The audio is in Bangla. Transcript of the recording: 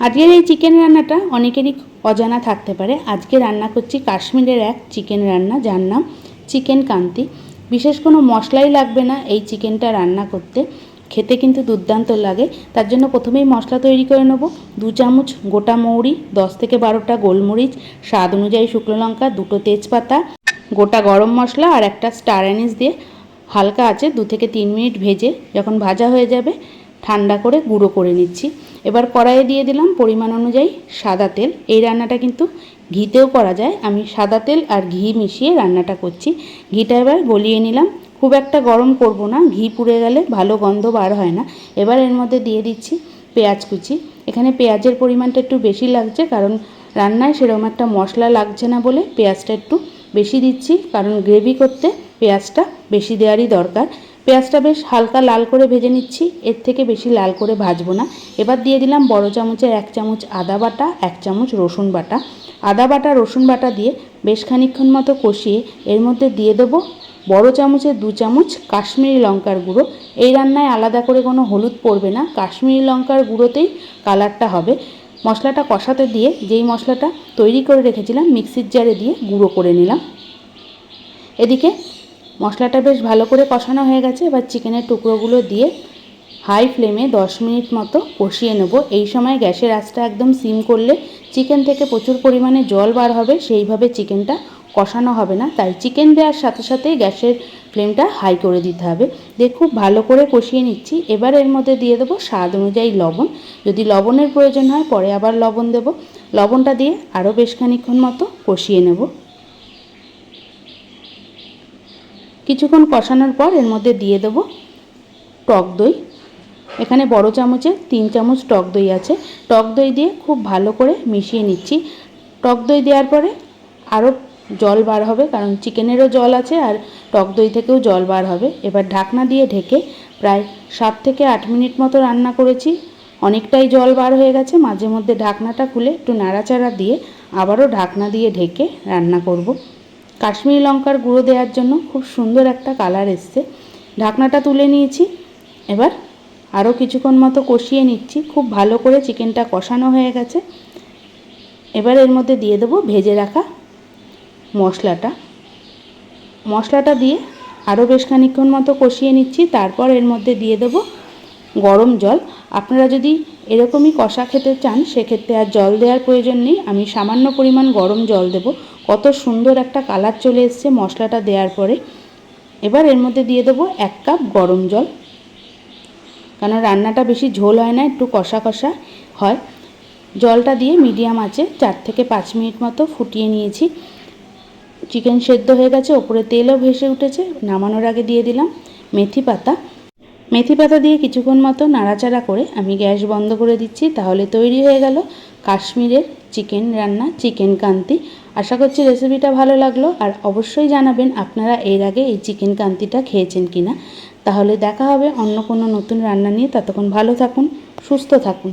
আজকের এই চিকেন রান্নাটা অনেকেরই অজানা থাকতে পারে। আজকে রান্না করছি কাশ্মীরের এক চিকেন রান্না, যার নাম চিকেন কান্তি। বিশেষ কোনো মশলাই লাগবে না এই চিকেনটা রান্না করতে। খেতে কিন্তু দুর্দান্ত লাগে। তার জন্য প্রথমেই মশলা তৈরি করে নেব। দু চামচ গোটা মৌরি, দশ থেকে বারোটা গোলমরিচ, স্বাদ অনুযায়ী শুকনো লঙ্কা, দুটো তেজপাতা, গোটা গরম মশলা আর একটা স্টার অ্যানিস দিয়ে হালকা আছে দু থেকে তিন মিনিট ভেজে যখন ভাজা হয়ে যাবে ঠান্ডা করে গুঁড়ো করে নিচ্ছি। এবার কড়াইয়ে দিয়ে দিলাম পরিমাণ অনুযায়ী সাদা তেল। এই রান্নাটা কিন্তু ঘিতেও করা যায়। আমি সাদা তেল আর ঘি মিশিয়ে রান্নাটা করছি। ঘিটা এবার গলিয়ে নিলাম। খুব একটা গরম করব না, ঘি পুড়ে গেলে ভালো গন্ধ বার হয় না। এবার এর মধ্যে দিয়ে দিচ্ছি পেঁয়াজ কুচি। এখানে পেঁয়াজের পরিমাণটা একটু বেশি লাগছে কারণ রান্নায় সেরকম একটা মশলা লাগছে না বলে পেঁয়াজটা একটু বেশি দিচ্ছি। কারণ গ্রেভি করতে পেঁয়াজটা বেশি দেওয়ারই দরকার। পেঁয়াজটা বেশ হালকা লাল করে ভেজে নিচ্ছি। এর থেকে বেশি লাল করে ভাজবো না। এবার দিয়ে দিলাম বড় চামচের এক চামচ আদা বাটা, এক চামচ রসুন বাটা। আদা বাটা, রসুন বাটা দিয়ে বেশ খানিক্ষণ মতো কষিয়ে এর মধ্যে দিয়ে দেবো বড় চামচের দু চামচ কাশ্মীরি লঙ্কার গুঁড়ো। এই রান্নায় আলাদা করে কোনো হলুদ পড়বে না। কাশ্মীরি লঙ্কার গুঁড়োতেই কালারটা হবে। মশলাটা কষাতে দিয়ে যেই মশলাটা তৈরি করে রেখেছিলাম, মিক্সির জারে দিয়ে গুঁড়ো করে নিলাম। এদিকে মশলাটা বেশ ভালো করে কষানো হয়ে গেছে। এবার চিকেনের টুকরোগুলো দিয়ে হাই ফ্লেমে দশ মিনিট মতো কষিয়ে নেব। এই সময় গ্যাসের আঁচটা একদম সিম করলে চিকেন থেকে প্রচুর পরিমাণে জল বার হবে, সেইভাবে চিকেনটা কষানো হবে না। তাই চিকেন দেওয়ার সাথে সাথেই গ্যাসের ফ্লেমটা হাই করে দিতে হবে। দিয়ে খুব ভালো করে কষিয়ে নিচ্ছি। এবার এর মধ্যে দিয়ে দেবো স্বাদ অনুযায়ী লবণ। যদি লবণের প্রয়োজন হয়, পরে আবার লবণ দেব। লবণটা দিয়ে আরও বেশ খানিক্ষণ মতো কষিয়ে নেব। কিছুক্ষণ কষানোর পর এর মধ্যে দিয়ে দেব টক দই। এখানে বড় চামচে তিন চামচ টক দই আছে। টক দই দিয়ে খুব ভালো করে মিশিয়ে নিচ্ছি। টক দই দেওয়ার পরে আরও জল বার হবে, কারণ চিকেনেরও জল আছে আর টক দই থেকেও জল বার হবে। এবার ঢাকনা দিয়ে ঢেকে প্রায় সাত থেকে আট মিনিট মতো রান্না করেছি। অনেকটাই জল বার হয়ে গেছে। মাঝে মধ্যে ঢাকনাটা খুলে একটু নাড়াচাড়া দিয়ে আবারও ঢাকনা দিয়ে ঢেকে রান্না করব। কাশ্মীরি লঙ্কার গুঁড়ো দেওয়ার জন্য খুব সুন্দর একটা কালার এসছে। ঢাকনাটা তুলে নিয়েছি। এবার আরও কিছুক্ষণ মতো কষিয়ে নিচ্ছি। খুব ভালো করে চিকেনটা কষানো হয়ে গেছে। এবার এর মধ্যে দিয়ে দেবো ভেজে রাখা মশলাটা। মশলাটা দিয়ে আরও বেশ খানিক্ষণ মতো কষিয়ে নিচ্ছি। তারপর এর মধ্যে দিয়ে দেব গরম জল। আপনারা যদি এরকমই কষা খেতে চান, সেক্ষেত্রে আর জল দেওয়ার প্রয়োজন নেই। আমি সামান্য পরিমাণ গরম জল দেব। কত সুন্দর একটা কালার চলে এসছে মশলাটা দেওয়ার পরে। এবার এর মধ্যে দিয়ে দেবো এক কাপ গরম জল। কারণ রান্নাটা বেশি ঝোল হয় না, একটু কষা কষা হয়। জলটা দিয়ে মিডিয়াম আছে চার থেকে পাঁচ মিনিট মতো ফুটিয়ে নিয়েছি। চিকেন সেদ্ধ হয়ে গেছে, ওপরে তেলও ভেসে উঠেছে, নামানোর আগে দিয়ে দিলাম মেথি পাতা। মেথি পাতা দিয়ে কিছুক্ষণ মতো নাড়াচাড়া করে আমি গ্যাস বন্ধ করে দিচ্ছি, তাহলে তৈরি হয়ে গেল কাশ্মীরের চিকেন রান্না, চিকেন কান্তি। আশা করছি রেসিপিটা ভালো লাগল। আর অবশ্যই জানাবেন আপনারা এর আগে এই চিকেন কান্তিটা খেয়েছেন কিনা। তাহলে দেখা হবে অন্য কোনো নতুন রান্না নিয়ে। ততক্ষণ ভালো থাকুন, সুস্থ থাকুন।